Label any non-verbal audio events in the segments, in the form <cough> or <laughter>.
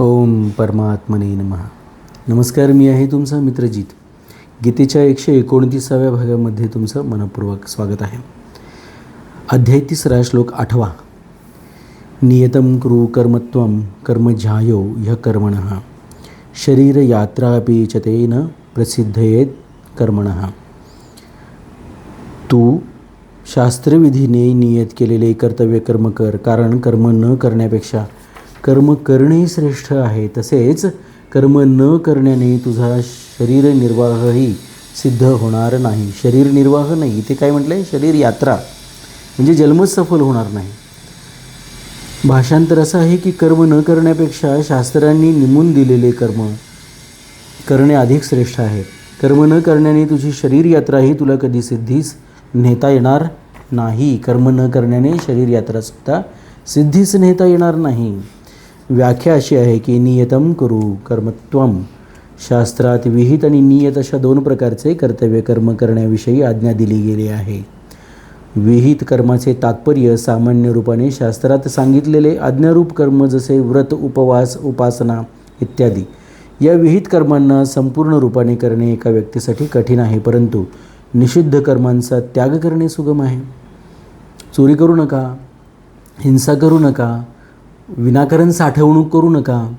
ओम परमात्मने नमः. नमस्कार मी आहे तुमचा मित्रजीत गीतेच्या एकशे एकोणतीसाव्या भागामध्ये तुमचं मनपूर्वक स्वागत आहे. अध्याय तिसरा श्लोक आठवा. नियतं कुरु कर्मत्वं कर्मझायो ह्य कर्मणः. शरीरयात्रापि च तेन प्रसिद्धयेत कर्मणः. तू शास्त्रविधीने नियत केलेले कर्तव्य कर्म कर कारण कर्म न करण्यापेक्षा कर्म करणे श्रेष्ठ आहे. तसेच कर्म न करण्याने तुझा शरीर निर्वाहही सिद्ध होणार नाही. शरीर निर्वाह नाही. इथे काय म्हटलं आहे शरीर यात्रा. म्हणजे जन्मच सफल होणार नाही. भाषांतर असं आहे की कर्म न करण्यापेक्षा शास्त्रांनी निमून दिलेले कर्म करणे अधिक श्रेष्ठ आहे. कर्म न करण्याने तुझी शरीर यात्राही तुला कधी सिद्धीस नेता येणार नाही. कर्म न करण्याने शरीर यात्रासुद्धा सिद्धीस नेता येणार नाही. व्याख्या अशी आहे की नियतम करू कर्मत्वम. शास्त्रात विहित आणि नियत अशा दोन प्रकारचे कर्तव्य कर्म करण्याविषयी आज्ञा दिली गेली आहे. विहित कर्माचे तात्पर्य सामान्य रूपाने शास्त्रात सांगितलेले आज्ञारूप कर्म जसे व्रत उपवास उपासना इत्यादी. या विहित कर्मांना संपूर्ण रूपाने करणे एका व्यक्तीसाठी कठीण आहे परंतु निषिद्ध कर्मांचा त्याग करणे सुगम आहे. चोरी करू नका हिंसा करू नका विनाकारण साठवणूक करू नका.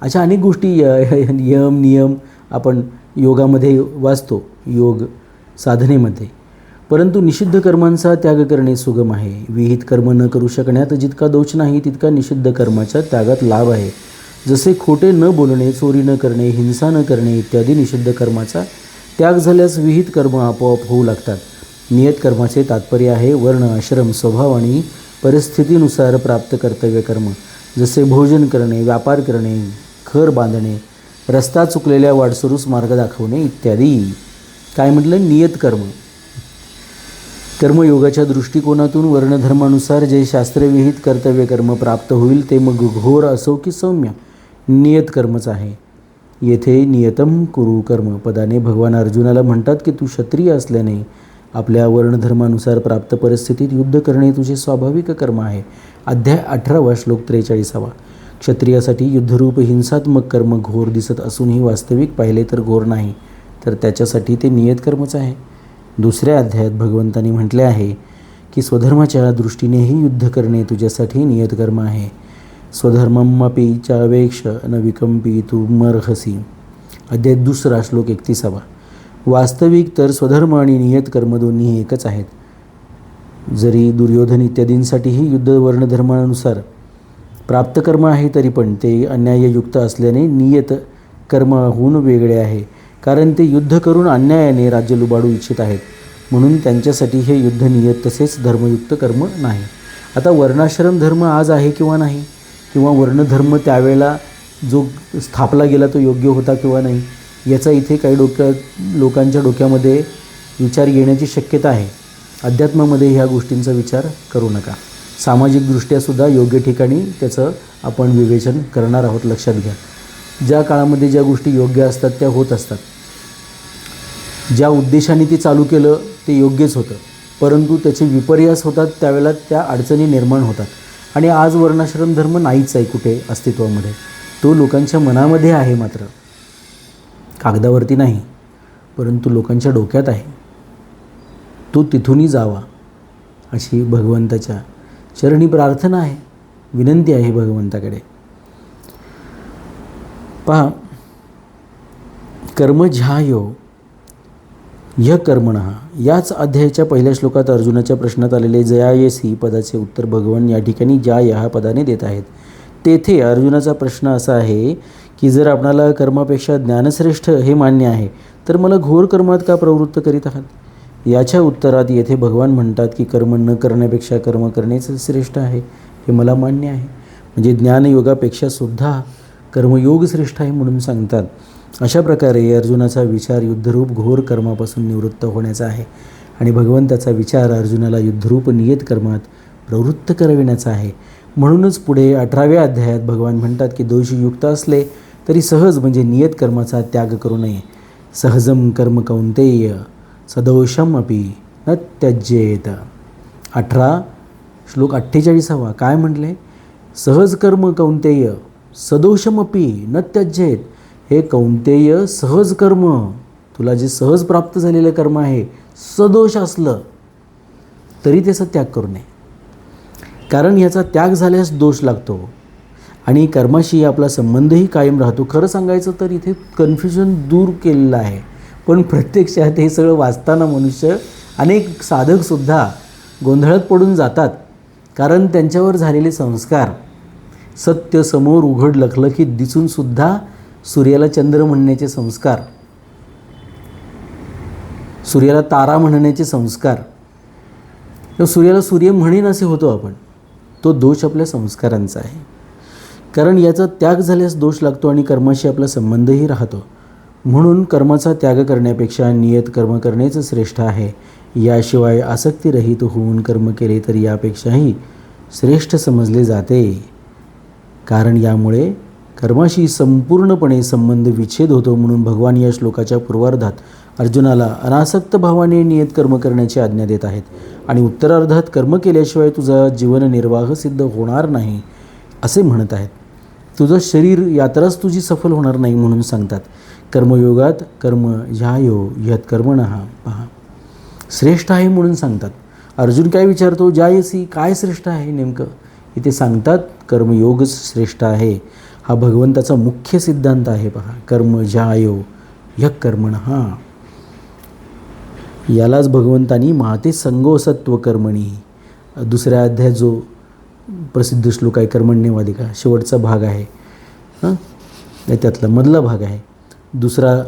अशा अनेक गोष्टी य- <laughs> यम नियम आपण योगामध्ये वाचतो योग साधनेमध्ये. परंतु निषिद्ध कर्मांचा त्याग करणे सुगम आहे. विहित कर्म न करू शकण्यात जितका दोष नाही तितका निषिद्ध कर्माच्या त्यागात लाभ आहे. जसे खोटे न बोलणे चोरी न करणे हिंसा न करणे इत्यादी निषिद्ध कर्माचा त्याग झाल्यास विहित कर्म आपोआप होऊ लागतात. नियत कर्माचे तात्पर्य आहे वर्ण आश्रम स्वभाव आणि परिस्थितीनुसार प्राप्त कर्तव्य कर्म. जसे भोजन करणे व्यापार करणे घर बांधणे रस्ता चुकलेल्या वाटसरूस मार्ग दाखवणे इत्यादी. काय म्हटलं? नियत कर्म. कर्मयोगाच्या दृष्टिकोनातून वर्णधर्मानुसार जे शास्त्रविहित कर्तव्य कर्म प्राप्त होईल ते मग घोर असो की सौम्य. नियत कर्मच आहे. येथे नियतम कुरु कर्म पदाने भगवान अर्जुनाला म्हणतात की तू क्षत्रिय असल्याने आपल्या वर्णधर्मानुसार प्राप्त परिस्थितीत युद्ध करणे तुझे स्वाभाविक कर्म आहे. अध्याय अठरावा श्लोक त्रेचाळीसावा. क्षत्रियासाठी युद्धरूप हिंसात्मक कर्म घोर दिसत असूनही वास्तविक पाहिले तर घोर नाही तर त्याच्यासाठी ते नियत कर्मच आहे. दुसऱ्या अध्यायात भगवंतांनी म्हटले आहे की स्वधर्माच्या दृष्टीनेही युद्ध करणे तुझ्यासाठी नियत कर्म आहे. स्वधर्ममपी चावेक्ष न विकंपी तू मर्हसी. अध्याय दुसरा श्लोक एकतीसावा. वास्तविक तर स्वधर्म आणि नियत कर्म दोन्ही एकच आहेत. जरी दुर्योधन इत्यादींसाठीही युद्ध वर्णधर्मानुसार प्राप्त कर्म आहे तरी पण ते अन्याययुक्त असल्याने नियत कर्माहून वेगळे आहे. कारण ते युद्ध करून अन्यायाने राज्य लुबाडू इच्छित आहेत. म्हणून त्यांच्यासाठी हे युद्ध नियत तसेच धर्मयुक्त कर्म नाही. आता वर्णाश्रम धर्म आज आहे किंवा नाही? किंवा वर्णधर्म त्यावेळेला जो स्थापला गेला तो योग्य होता किंवा नाही? याचा इथे काही डोक्या लोकांच्या डोक्यामध्ये विचार येण्याची शक्यता आहे. अध्यात्मामध्ये ह्या गोष्टींचा विचार करू नका. सामाजिकदृष्ट्यासुद्धा योग्य ठिकाणी त्याचं आपण विवेचन करणार आहोत लक्षात घ्या. ज्या काळामध्ये ज्या गोष्टी योग्य असतात त्या होत असतात. ज्या उद्देशाने ते चालू केलं ते योग्यच होतं. परंतु त्याचे विपर्यास होतात त्यावेळेला त्या अडचणी निर्माण होतात. आणि आज वर्णाश्रम धर्म नाहीच आहे कुठे अस्तित्वामध्ये. तो लोकांच्या मनामध्ये आहे मात्र. कागदावरती नाही परंतु लोकांच्या डोक्यात आहे. तो तिथूनही जावा अशी भगवंताच्या चरणी प्रार्थना आहे विनंती आहे भगवंताकडे. पहा कर्मझ्यायो य कर्मण. याच अध्यायाच्या पहिल्या श्लोकात अर्जुनाच्या प्रश्नात आलेले जयायसी पदाचे उत्तर भगवान या ठिकाणी ज्या या पदाने देत आहेत. तेथे अर्जुनाचा प्रश्न असा आहे की जर आपणाला कर्मापेक्षा ज्ञानश्रेष्ठ हे मान्य आहे तर मला घोर कर्मात का प्रवृत्त करीत आहात? याच्या उत्तरात येथे भगवान म्हणतात की कर्म न करण्यापेक्षा कर्म करणेच श्रेष्ठ आहे हे मला मान्य आहे. म्हणजे ज्ञानयोगापेक्षा सुद्धा कर्मयोग श्रेष्ठ आहे म्हणून सांगतात. अशा प्रकारे अर्जुनाचा विचार युद्धरूप घोर कर्मापासून निवृत्त होण्याचा आहे आणि भगवंताचा विचार अर्जुनाला युद्धरूप नियत कर्मात प्रवृत्त करविण्याचा आहे. म्हणूनच पुढे अठराव्या अध्यायात भगवान म्हणतात की दोषी युक्त असले तरी सहज म्हणजे नियत कर्माचा त्याग करू नये. सहजम कर्म कौंतेय सदोषम अपि न त्यज्येत अठरा श्लोक अठ्ठेचाळीसावा. काय म्हटले? सहज कर्म कौंतेय सदोषमपी न त्यज्येत हे कौंतेय सहज कर्म. तुला जे सहज प्राप्त झालेलं कर्म आहे सदोष असलं तरी त्याचा त्याग करू नये. कारण ह्याचा त्याग झाल्यास दोष लागतो. आणि कर्माशी आपला संबंधही कायम राहतो. खरं सांगायचं तर इथे कन्फ्युजन दूर केलेलं आहे. पण प्रत्यक्षात हे सगळं वाचताना मनुष्य अनेक साधकसुद्धा गोंधळात पडून जातात. कारण त्यांच्यावर झालेले संस्कार सत्य समोर उघड लखलखीत दिसूनसुद्धा सूर्याला चंद्र म्हणण्याचे संस्कार सूर्याला तारा म्हणण्याचे संस्कार. किंवा सूर्याला सूर्य म्हणेन असे होतो आपण. तो दोष आपल्या संस्कारांचा आहे. कारण याचा त्याग झाल्यास दोष लागतो आणि कर्माशी आपला संबंधही राहतो. म्हणून कर्माचा त्याग करण्यापेक्षा नियत कर्म करणेच श्रेष्ठ आहे. याशिवाय आसक्तीरहित होऊन कर्म केले तर यापेक्षाही श्रेष्ठ समजले जाते. कारण यामुळे कर्माशी संपूर्णपणे संबंध विच्छेद होतो म्हणून भगवान या श्लोकाच्या पूर्वार्धात अर्जुनाला अनासक्त भावाने नियत कर्म करण्याची आज्ञा देत आहेत आणि उत्तरार्धात कर्म केल्याशिवाय तुझा जीवननिर्वाह सिद्ध होणार नाही असे म्हणत आहेत. तुझं शरीर यात्राच तुझी सफल होणार नाही म्हणून सांगतात. कर्मयोगात कर्म ह्यायो ह्यत कर्मण हा पहा. श्रेष्ठ आहे म्हणून सांगतात. अर्जुन काय विचारतो? जायसी काय श्रेष्ठ आहे नेमकं? इथे सांगतात कर्मयोगच श्रेष्ठ आहे. हा भगवंताचा मुख्य सिद्धांत आहे पहा. कर्म ज्यायो ह्य कर्मण हा यालाच भगवंतानी महाते संगोसत्व कर्मणी दुसऱ्या अध्याय जो प्रसिद्ध श्लोक आहे कर्मण्यवादिका शेवटचा भाग आहे. हां? त्यातला मधला भाग आहे. दुसरा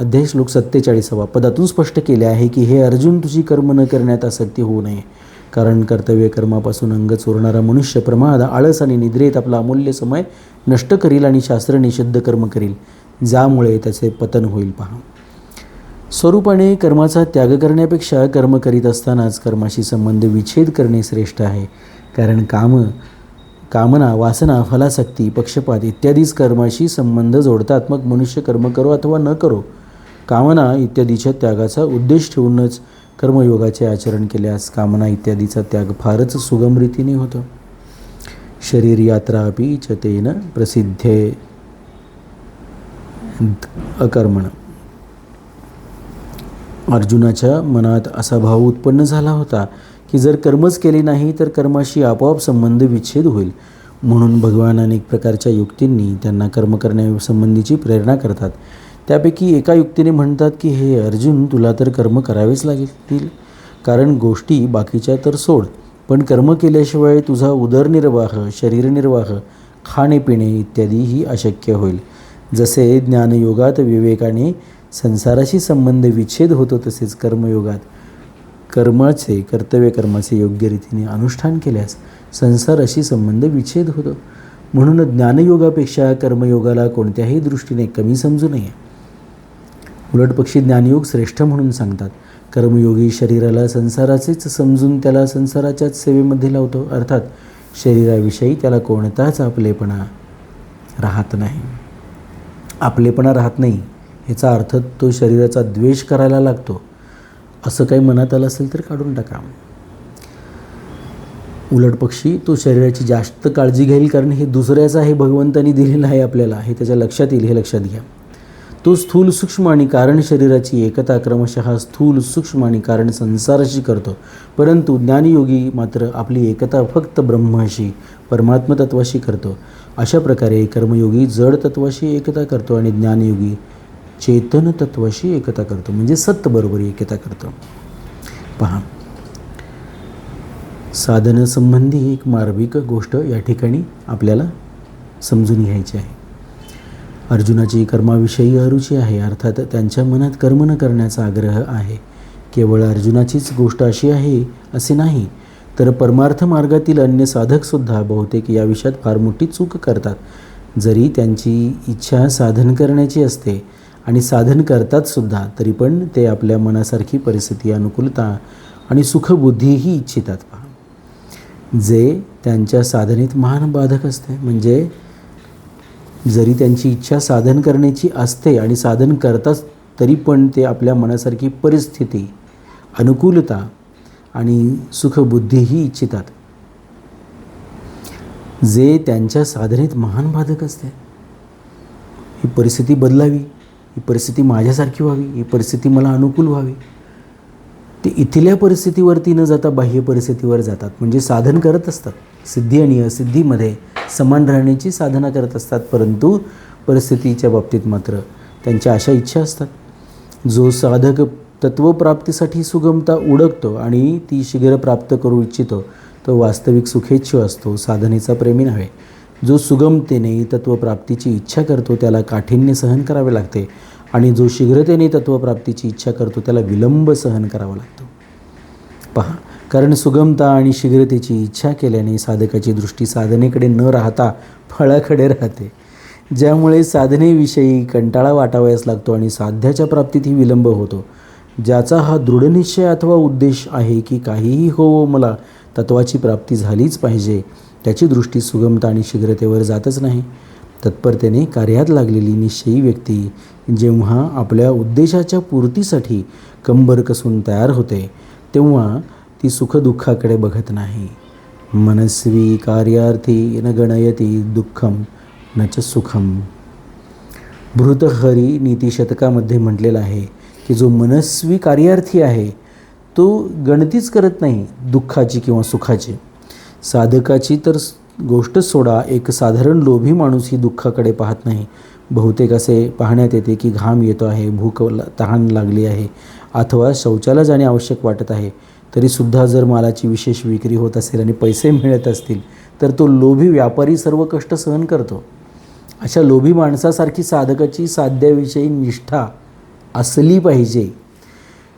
अध्याय श्लोक सत्तेचाळीसावा. पदातून स्पष्ट केले आहे की हे अर्जुन तुझी कर्म न करण्यात आसक्ती होऊ नये. कारण कर्तव्य कर्मापासून अंग चोरणारा मनुष्य प्रमाद आळस आणि निद्रेत आपला अमूल्य समय नष्ट करील आणि शास्त्र निषिद्ध कर्म करील ज्यामुळे त्याचे पतन होईल. पहा. स्वरूपाने कर्माचा त्याग करण्यापेक्षा कर्म करीत असतानाच कर्माशी संबंध विच्छेद करणे श्रेष्ठ आहे. कारण कामं कामना वासना फलासक्ती पक्षपात इत्यादीच कर्माशी संबंध जोडतात मग मनुष्य कर्म करो अथवा न करो. कामना इत्यादीच्या त्यागाचा उद्देश ठेवूनच कर्मयोगाचे आचरण केल्यास कामना इत्यादीचा त्याग फारच सुगम रीतीने होतो. शरीर यात्रा अपि च तेन प्रसिद्धे. अकर्मण. अर्जुनाच्या मनात असा भाव उत्पन्न झाला होता की जर कर्मच केले नाही तर कर्माशी आपोआप संबंध विच्छेद होईल. म्हणून भगवान अनेक प्रकारच्या युक्तींनी त्यांना कर्म करण्यासंबंधीची प्रेरणा करतात. त्यापैकी एका युक्तीने म्हणतात की हे अर्जुन तुला तर कर्म करावेच लागतील. कारण गोष्टी बाकीच्या तर सोड. पण कर्म केल्याशिवाय तुझा उदरनिर्वाह शरीरनिर्वाह खाणे पिणे इत्यादीही अशक्य होईल. जसे ज्ञानयोगात विवेकाने संसाराशी संबंध विच्छेद होतो तसेच कर्मयोगात. कर्माचे कर्तव्य कर्माचे योग्य रीतीने अनुष्ठान केल्यास संसाराशी संबंध विच्छेद होतो. म्हणून ज्ञानयोगापेक्षा कर्मयोगाला कोणत्याही दृष्टीने कमी समजू नये. उलटपक्षी ज्ञानयोग श्रेष्ठ म्हणून सांगतात कर्मयोगी शरीराला संसाराचेच समजून त्याला संसाराच्याच सेवेमध्ये लावतो. अर्थात शरीराविषयी त्याला कोणताच आपलेपणा राहत नाही. आपलेपणा राहत नाही याचा अर्थ तो शरीराचा द्वेष करायला लागतो. असं काही मनात आलं असेल तर काढून टाका. उलट पक्षी तो शरीराची जास्त काळजी घेईल कारण हे दुसऱ्याचं आहे भगवंतानी दिलेलं आहे आपल्याला हे त्याच्या लक्षात येईल हे लक्षात घ्या. तो स्थूल सूक्ष्म आणि कारण शरीराची एकता क्रमशः स्थूल सूक्ष्म आणि कारण संसाराशी करतो. परंतु ज्ञानयोगी मात्र आपली एकता फक्त ब्रह्माशी परमात्मतत्वाशी करतो. अशा प्रकारे कर्मयोगी जड तत्वाशी एकता करतो आणि ज्ञानयोगी चेतन तत्वाशी एकता करतो. म्हणजे सत्तबरोबर एकता करतो. पहा. साधनासंबंधी एक मार्मिक गोष्ट या ठिकाणी आपल्याला समजून घ्यायची आहे. अर्जुनाची कर्माविषयी अरुची आहे अर्थात त्यांच्या मनात कर्म न करण्याचा आग्रह आहे. केवळ अर्जुनाचीच गोष्ट अशी आहे असे नाही तर परमार्थ मार्गातील अन्य साधकसुद्धा बहुतेक या विषयात फार मोठी चूक करतात. जरी त्यांची इच्छा साधन करण्याची असते आणि साधन करतात सुद्धा तरी पण ते आपल्या मनासारखी परिस्थिती अनुकूलता आणि सुखबुद्धीही इच्छितात पहा. जे त्यांच्या साधनेत महान बाधक असते म्हणजे जरी त्यांची इच्छा साधन करण्याची असते आणि साधन करतात तरी पण ते आपल्या मनासारखी परिस्थिती अनुकूलता आणि सुखबुद्धीही इच्छितात. जे त्यांच्या साधनेत महान बाधक असते ही परिस्थिती बदलावी. ही परिस्थिती माझ्यासारखी व्हावी ही परिस्थिती मला अनुकूल व्हावी. ते इथल्या परिस्थितीवरती न जाता बाह्य परिस्थितीवर जातात. म्हणजे साधन करत असतात. सिद्धी आणि असिद्धीमध्ये समान राहण्याची साधना करत असतात. परंतु परिस्थितीच्या बाबतीत मात्र त्यांच्या अशा इच्छा असतात. जो साधक तत्वप्राप्तीसाठी सुगमता उडकतो आणि ती शीघ्र प्राप्त करू इच्छितो तो वास्तविक सुखेच्छ असतो. साधनेचा प्रेमी नव्हे. जो सुगमतेने तत्वप्राप्तीची इच्छा करतो त्याला काठिण्य सहन करावे लागते आणि जो शीघ्रतेने तत्वप्राप्तीची इच्छा करतो त्याला विलंब सहन करावा लागतो. पहा कारण सुगमता आणि शीघ्रतेची इच्छा केल्याने साधकाची दृष्टी साधनेकडे न राहता फळाकडे राहते. ज्यामुळे साधनेविषयी कंटाळा वाटावयास लागतो आणि साध्याच्या प्राप्तीतही विलंब होतो. ज्याचा हा दृढनिश्चय अथवा उद्देश आहे की काहीही हो मला तत्वाची प्राप्ती झालीच पाहिजे. त्याची दृष्टी सुगमता आणि शीघ्रतेवर जातच नाही. तत्परतेने कार्यात लागलेली निश्चयी व्यक्ती जेव्हा आपल्या उद्देशाच्या पूर्तीसाठी कंबर कसून तयार होते तेव्हा ती सुखदुःखाकडे बघत नाही. मनस्वी कार्यार्थी न गणयती दुःखम न च सुखम भृतहरी नीतिशतकामध्ये म्हटलेलं आहे की जो मनस्वी कार्यार्थी आहे तो गणतीच करत नाही दुःखाची किंवा सुखाची. साधकाची तर गोष्टच सोडा एक साधारण लोभी माणूस ही दुःखाकडे पाहत नाही. बहुतेक असे पाहण्यात येते की घाम येतो आहे भूक तहान लागली आहे अथवा शौचाला जाणे आवश्यक वाटत आहे. तरीसुद्धा जर मालाची विशेष विक्री होत असेल आणि पैसे मिळत असतील तर तो लोभी व्यापारी सर्व कष्ट सहन करतो. अशा लोभी माणसासारखी साधकाची साध्याविषयी निष्ठा असली पाहिजे.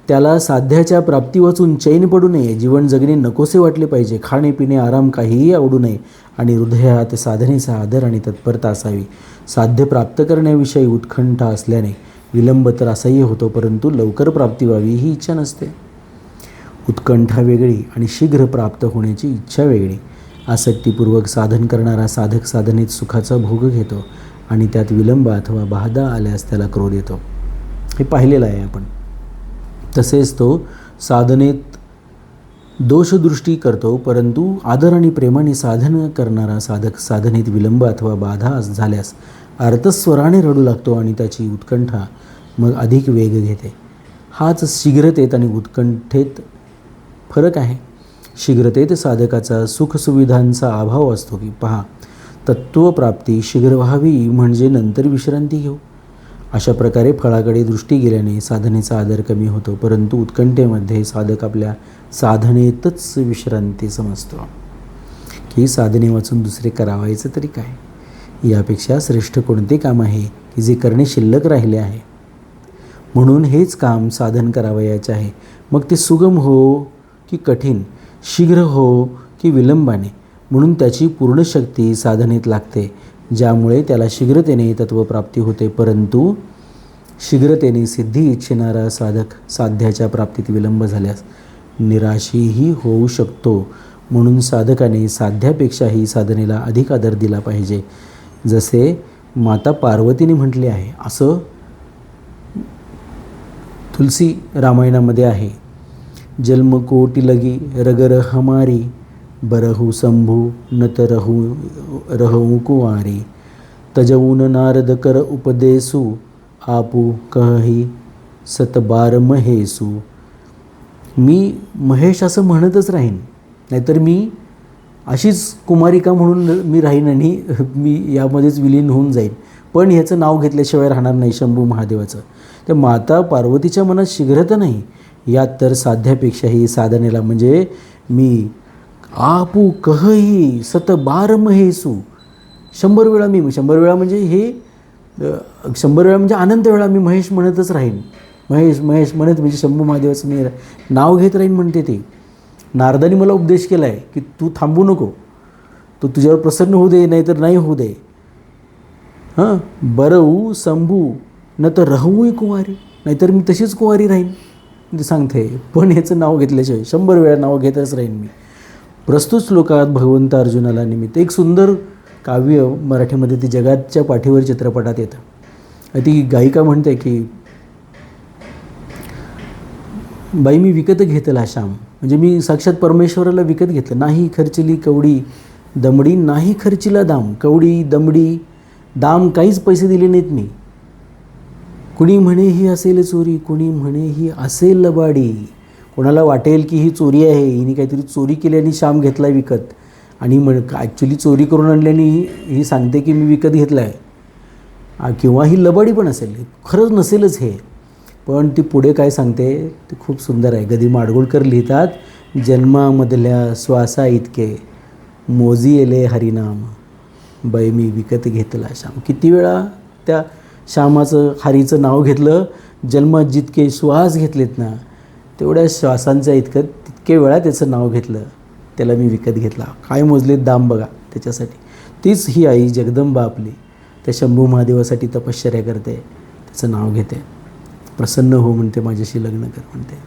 त्याला साध्याच्या प्राप्ती वाचून चैन पडू नये जीवन जगणे नकोसे वाटले पाहिजे खाणे पिणे आराम काहीही आवडू नये आणि हृदयात साधनेचा आदर आणि तत्परता असावी. साध्य प्राप्त करण्याविषयी उत्कंठा असल्याने विलंब तर असह्य होतो परंतु लवकर प्राप्ती व्हावी ही इच्छा नसते. उत्कंठा वेगळी आणि शीघ्र प्राप्त होण्याची इच्छा वेगळी. आसक्तीपूर्वक साधन करणारा साधक साधनेत सुखाचा भोग घेतो आणि त्यात विलंब अथवा बाधा आल्यास त्याला क्रोध येतो. हे पाहिलेलं आहे आपण. तसेच तो साधनेत दोषदृष्टी करतो परंतु आदर आणि प्रेमाने साधन करणारा साधक साधनेत विलंब अथवा बाधा झाल्यास अर्थस्वराने रडू लागतो आणि त्याची उत्कंठा मग अधिक वेग घेते. हाच शीघ्रतेत आणि उत्कंठेत फरक आहे. शीघ्रतेत साधकाचा सुखसुविधांचा अभाव असतो की पहा तत्त्वप्राप्ती शीघ्र व्हावी म्हणजे नंतर विश्रांती घेऊ. अशा प्रकारे फळाकडे दृष्टी गेल्याने साधनेचा आदर कमी होतो परंतु उत्कंठेमध्ये साधक आपल्या साधनेतच विश्रांती समजतो. की साधने वाचून दुसरे करावायचं तरी काय? यापेक्षा श्रेष्ठ कोणते काम आहे की जे करणे शिल्लक राहिले आहे? म्हणून हेच काम साधन करावयाचे आहे. मग ते सुगम हो की कठीण? शीघ्र हो की विलंबाने? म्हणून त्याची पूर्ण शक्ती साधनेत लागते. ज्यामुळे त्याला शीघ्रतेने तत्वप्राप्ती होते परंतु शीघ्रतेने सिद्धी इच्छिणारा साधक साध्याच्या प्राप्तीत विलंब झाल्यास निराशीही होऊ शकतो. म्हणून साधकाने साध्यापेक्षाही साधनेला अधिक आदर दिला पाहिजे. जसे माता पार्वतीने म्हटले आहे असं तुलसी रामायणामध्ये आहे. जन्म कोटी लगी रगर हमारी बरहु शंभू न तरहु रहू कुवारी तजऊन नारद कर उपदेसू आपू कही सतबार महेसू मी महेश असं म्हणतच राहीन. नाहीतर मी अशीच कुमारिका म्हणून मी राहीन आणि मी यामध्येच विलीन होऊन जाईन. पण ह्याचं नाव घेतल्याशिवाय राहणार नाही शंभू महादेवाचं. तर माता पार्वतीच्या मनात शीघ्रता नाही. यात तर साध्यापेक्षाही साधनेला म्हणजे मी आपू कहही सत बार महेसू शंभर वेळा मी शंभर वेळा म्हणजे हे शंभर वेळा म्हणजे अनंत वेळा मी महेश म्हणतच राहीन. महेश महेश म्हणत म्हणजे शंभू महादेवाचं मी नाव घेत राहीन म्हणते ते. नारदानी मला उपदेश केला आहे की तू थांबू नको. तू तुझ्यावर प्रसन्न होऊ दे नाहीतर नाही होऊ दे. हां? बरवू संभू न तर रहूही कुवारी. नाहीतर मी तशीच कुवारी राहीन. ते सांगते पण ह्याचं नाव घेतल्याशिवाय शंभर वेळा नाव घेतच राहीन मी. प्रस्तुत श्लोकात भगवंत अर्जुनाला निमित्त एक सुंदर काव्य मराठीमध्ये ती जगाच्या पाठीवर चित्रपटात येतं. ती गायिका म्हणते की बाई मी विकत घेतला श्याम. म्हणजे मी साक्षात परमेश्वराला विकत घेतलं. नाही खर्चिली कवडी दमडी नाही खर्चिला दाम. कवडी दमडी दाम काहीच पैसे दिले नाहीत मी. कुणी म्हणे ही असेल चोरी कुणी म्हणे ही असेल लबाडी. कोणाला वाटेल की ही चोरी आहे हिने काहीतरी चोरी केल्याने श्याम घेतला विकत. आणि म्हण ॲक्च्युली चोरी करून आणल्याने ही ही सांगते की मी विकत घेतला आहे किंवा ही लबाडी पण असेल. खरंच नसेलच हे. पण ती पुढे काय सांगते ते खूप सुंदर आहे. गदी माडगुळकर लिहितात जन्मामधल्या श्वासा इतके मोजी येले हरिनाम. बाई मी विकत घेतला श्याम. किती वेळा त्या श्यामाचं हरीचं नाव घेतलं जन्मात जितके श्वास घेतलेत ना तेवढ्या श्वासांच्या इतकं तितके वेळा त्याचं नाव घेतलं. त्याला मी विकत घेतला. काय मोजलेत दाम बघा त्याच्यासाठी. तीच ही आई जगदंबा आपली. त्या शंभू महादेवासाठी तपश्चर्या करते. त्याचं नाव घेते. प्रसन्न हो म्हणते माझ्याशी लग्न कर म्हणते.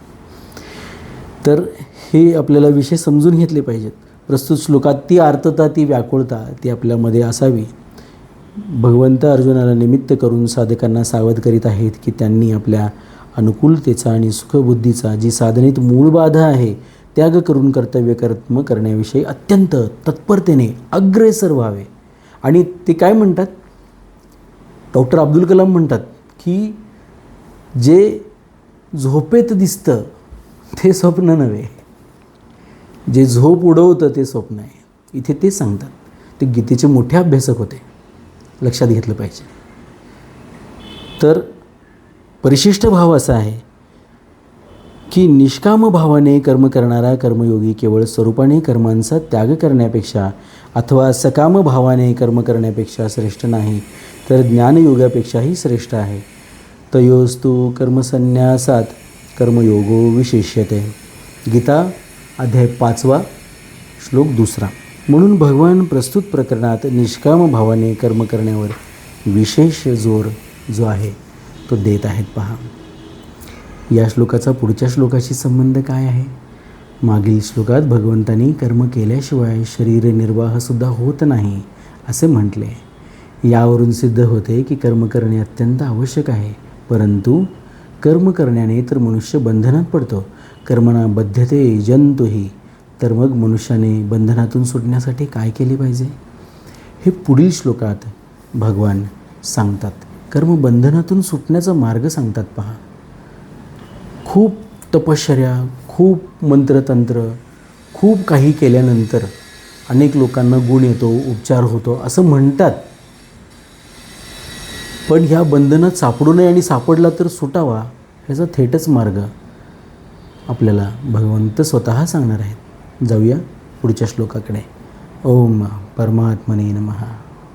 तर हे आपल्याला विषय समजून घेतले पाहिजेत. प्रस्तुत श्लोकात ती आर्तता ती व्याकुळता ती आपल्यामध्ये असावी. भगवंत अर्जुनाला निमित्त करून साधकांना सावध करीत आहेत की त्यांनी आपल्या अनुकूलतेचा आणि सुखबुद्धीचा जी साधनेत मूळ बाधा आहे त्याग करून कर्तव्य कर्म करण्याविषयी अत्यंत तत्परतेने अग्रेसर व्हावे. आणि ते काय म्हणतात? डॉक्टर अब्दुल कलाम म्हणतात की जे झोपेत दिसतं ते स्वप्न नव्हे. जे झोप उडवतं ते स्वप्न आहे. इथे ते सांगतात. ते गीतेचे मोठे अभ्यासक होते. लक्षात घेतलं पाहिजे. तर परिशिष्ट भाव असा आहे की निष्काम भावाने कर्म करणारा कर्मयोगी केवळ स्वरूपाने कर्मांचा त्याग करण्यापेक्षा अथवा सकाम भावाने कर्म करण्यापेक्षा श्रेष्ठ नाही तर ज्ञानयोगापेक्षाही श्रेष्ठ आहे. तयोस्तु कर्मसन्यासात कर्मयोगो विशेष्यते. गीता अध्याय पाचवा श्लोक दुसरा. म्हणून भगवान प्रस्तुत प्रकरणात निष्काम भावाने कर्म करण्यावर विशेष जोर जो आहे तो देत आहेत पहा. या श्लोकाचा पुढच्या श्लोकाशी संबंध काय आहे? मागील श्लोकात भगवंतांनी कर्म केल्याशिवाय शरीर निर्वाहसुद्धा होत नाही असे म्हटले. यावरून सिद्ध होते की कर्म करणे अत्यंत आवश्यक आहे परंतु कर्म करण्याने तर मनुष्य बंधनात पडतो. कर्मणा बद्धते जंतुही तर मग मनुष्याने बंधनातून सुटण्यासाठी काय केले पाहिजे? हे पुढील श्लोकात भगवान सांगतात. कर्मबंधनातून सुटण्याचा मार्ग सांगतात पहा. खूप तपश्चर्या खूप मंत्रतंत्र खूप काही केल्यानंतर अनेक लोकांना गुण येतो उपचार होतो असं म्हणतात. पण ह्या बंधनात सापडू नये आणि सापडला तर सुटावा ह्याचा थेटच मार्ग आपल्याला भगवंत स्वतः सांगणार आहेत. जाऊया पुढच्या श्लोकाकडे. ओम परमात्मने नमहा